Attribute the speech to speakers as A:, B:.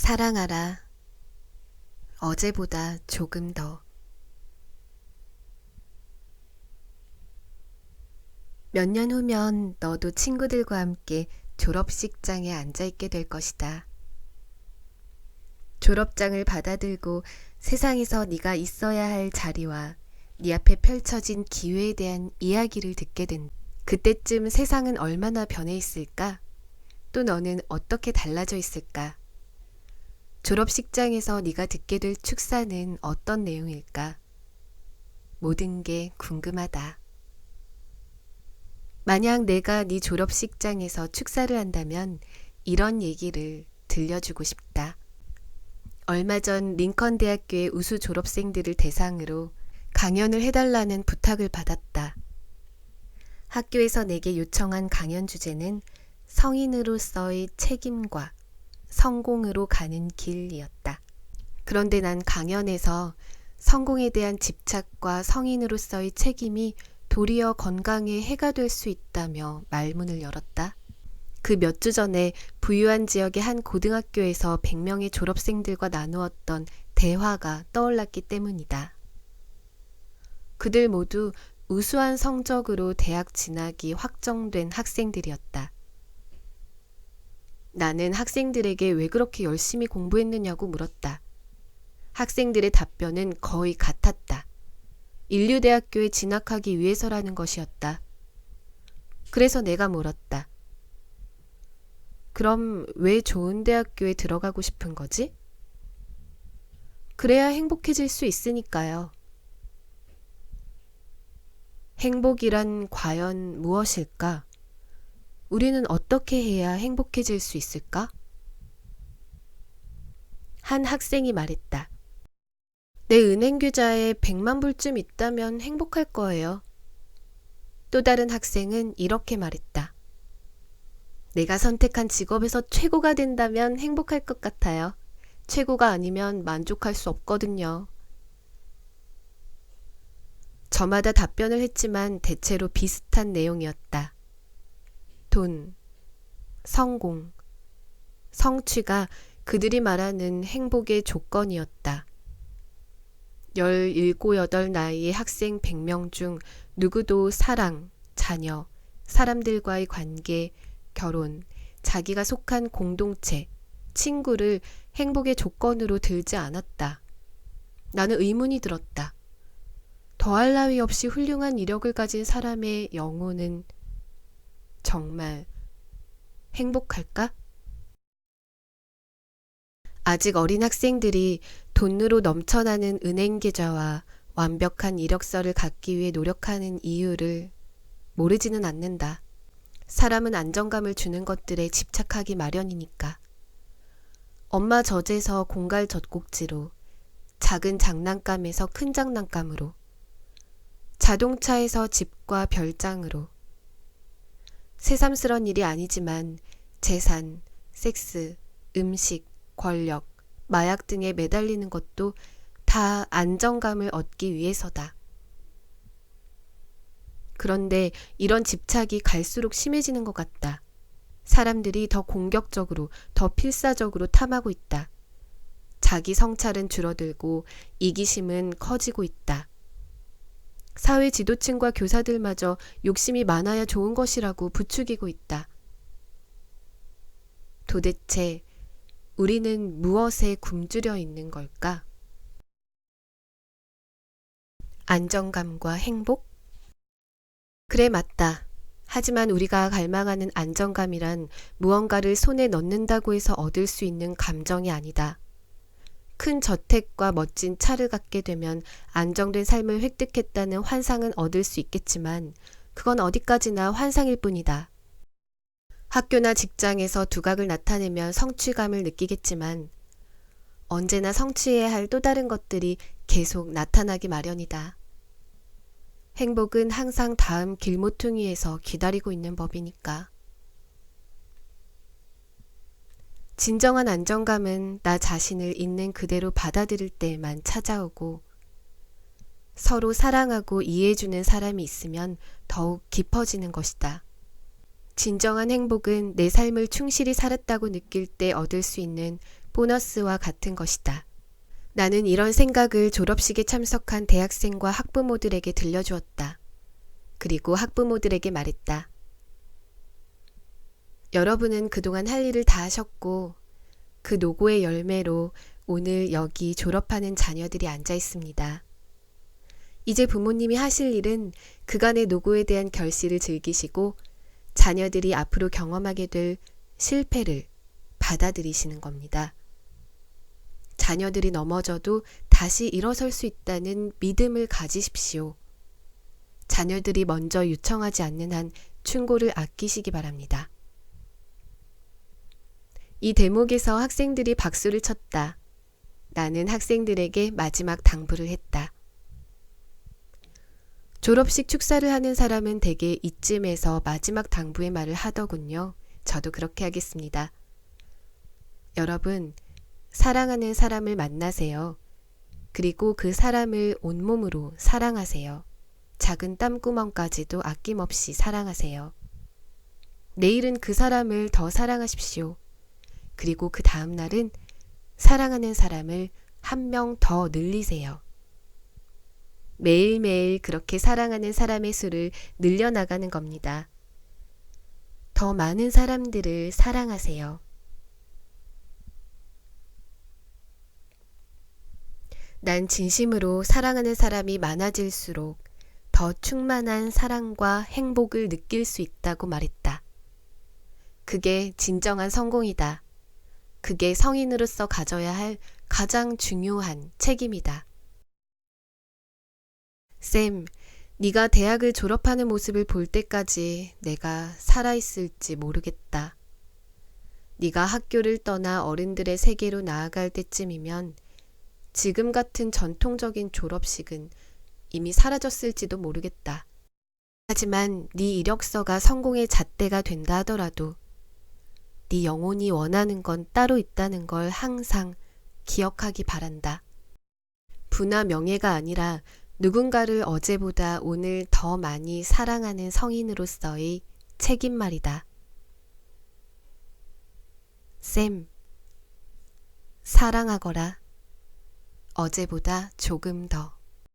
A: 사랑하라. 어제보다 조금 더. 몇 년 후면 너도 친구들과 함께 졸업식장에 앉아 있게 될 것이다. 졸업장을 받아들고 세상에서 네가 있어야 할 자리와 네 앞에 펼쳐진 기회에 대한 이야기를 듣게 된 그때쯤 세상은 얼마나 변해 있을까? 또 너는 어떻게 달라져 있을까? 졸업식장에서 네가 듣게 될 축사는 어떤 내용일까? 모든 게 궁금하다. 만약 내가 네 졸업식장에서 축사를 한다면 이런 얘기를 들려주고 싶다. 얼마 전 링컨 대학교의 우수 졸업생들을 대상으로 강연을 해달라는 부탁을 받았다. 학교에서 내게 요청한 강연 주제는 성인으로서의 책임과 성공으로 가는 길이었다. 그런데 난 강연에서 성공에 대한 집착과 성인으로서의 책임이 도리어 건강에 해가 될 수 있다며 말문을 열었다. 그 몇 주 전에 부유한 지역의 한 고등학교에서 100명의 졸업생들과 나누었던 대화가 떠올랐기 때문이다. 그들 모두 우수한 성적으로 대학 진학이 확정된 학생들이었다. 나는 학생들에게 왜 그렇게 열심히 공부했느냐고 물었다. 학생들의 답변은 거의 같았다. 인류대학교에 진학하기 위해서라는 것이었다. 그래서 내가 물었다. 그럼 왜 좋은 대학교에 들어가고 싶은 거지? 그래야 행복해질 수 있으니까요. 행복이란 과연 무엇일까? 우리는 어떻게 해야 행복해질 수 있을까? 한 학생이 말했다. 내 은행 계좌에 100만 불쯤 있다면 행복할 거예요. 또 다른 학생은 이렇게 말했다. 내가 선택한 직업에서 최고가 된다면 행복할 것 같아요. 최고가 아니면 만족할 수 없거든요. 저마다 답변을 했지만 대체로 비슷한 내용이었다. 돈, 성공, 성취가 그들이 말하는 행복의 조건이었다. 17, 8 나이의 학생 100명 중 누구도 사랑, 자녀, 사람들과의 관계, 결혼, 자기가 속한 공동체, 친구를 행복의 조건으로 들지 않았다. 나는 의문이 들었다. 더할 나위 없이 훌륭한 이력을 가진 사람의 영혼은 정말 행복할까? 아직 어린 학생들이 돈으로 넘쳐나는 은행 계좌와 완벽한 이력서를 갖기 위해 노력하는 이유를 모르지는 않는다. 사람은 안정감을 주는 것들에 집착하기 마련이니까. 엄마 젖에서 공갈 젖꼭지로, 작은 장난감에서 큰 장난감으로, 자동차에서 집과 별장으로, 새삼스런 일이 아니지만 재산, 섹스, 음식, 권력, 마약 등에 매달리는 것도 다 안정감을 얻기 위해서다. 그런데 이런 집착이 갈수록 심해지는 것 같다. 사람들이 더 공격적으로, 더 필사적으로 탐하고 있다. 자기 성찰은 줄어들고 이기심은 커지고 있다. 사회 지도층과 교사들마저 욕심이 많아야 좋은 것이라고 부추기고 있다. 도대체 우리는 무엇에 굶주려 있는 걸까? 안정감과 행복? 그래, 맞다. 하지만 우리가 갈망하는 안정감이란 무언가를 손에 넣는다고 해서 얻을 수 있는 감정이 아니다. 큰 저택과 멋진 차를 갖게 되면 안정된 삶을 획득했다는 환상은 얻을 수 있겠지만 그건 어디까지나 환상일 뿐이다. 학교나 직장에서 두각을 나타내면 성취감을 느끼겠지만 언제나 성취해야 할 또 다른 것들이 계속 나타나기 마련이다. 행복은 항상 다음 길모퉁이에서 기다리고 있는 법이니까. 진정한 안정감은 나 자신을 있는 그대로 받아들일 때만 찾아오고 서로 사랑하고 이해해주는 사람이 있으면 더욱 깊어지는 것이다. 진정한 행복은 내 삶을 충실히 살았다고 느낄 때 얻을 수 있는 보너스와 같은 것이다. 나는 이런 생각을 졸업식에 참석한 대학생과 학부모들에게 들려주었다. 그리고 학부모들에게 말했다. 여러분은 그동안 할 일을 다 하셨고, 그 노고의 열매로 오늘 여기 졸업하는 자녀들이 앉아 있습니다. 이제 부모님이 하실 일은 그간의 노고에 대한 결실을 즐기시고 자녀들이 앞으로 경험하게 될 실패를 받아들이시는 겁니다. 자녀들이 넘어져도 다시 일어설 수 있다는 믿음을 가지십시오. 자녀들이 먼저 요청하지 않는 한 충고를 아끼시기 바랍니다. 이 대목에서 학생들이 박수를 쳤다. 나는 학생들에게 마지막 당부를 했다. 졸업식 축사를 하는 사람은 대개 이쯤에서 마지막 당부의 말을 하더군요. 저도 그렇게 하겠습니다. 여러분, 사랑하는 사람을 만나세요. 그리고 그 사람을 온몸으로 사랑하세요. 작은 땀구멍까지도 아낌없이 사랑하세요. 내일은 그 사람을 더 사랑하십시오. 그리고 그 다음 날은 사랑하는 사람을 한 명 더 늘리세요. 매일매일 그렇게 사랑하는 사람의 수를 늘려나가는 겁니다. 더 많은 사람들을 사랑하세요. 난 진심으로 사랑하는 사람이 많아질수록 더 충만한 사랑과 행복을 느낄 수 있다고 말했다. 그게 진정한 성공이다. 그게 성인으로서 가져야 할 가장 중요한 책임이다. 쌤, 네가 대학을 졸업하는 모습을 볼 때까지 내가 살아있을지 모르겠다. 네가 학교를 떠나 어른들의 세계로 나아갈 때쯤이면 지금 같은 전통적인 졸업식은 이미 사라졌을지도 모르겠다. 하지만 네 이력서가 성공의 잣대가 된다 하더라도 네 영혼이 원하는 건 따로 있다는 걸 항상 기억하기 바란다. 부나 명예가 아니라 누군가를 어제보다 오늘 더 많이 사랑하는 성인으로서의 책임 말이다. 쌤, 사랑하거라. 어제보다 조금 더.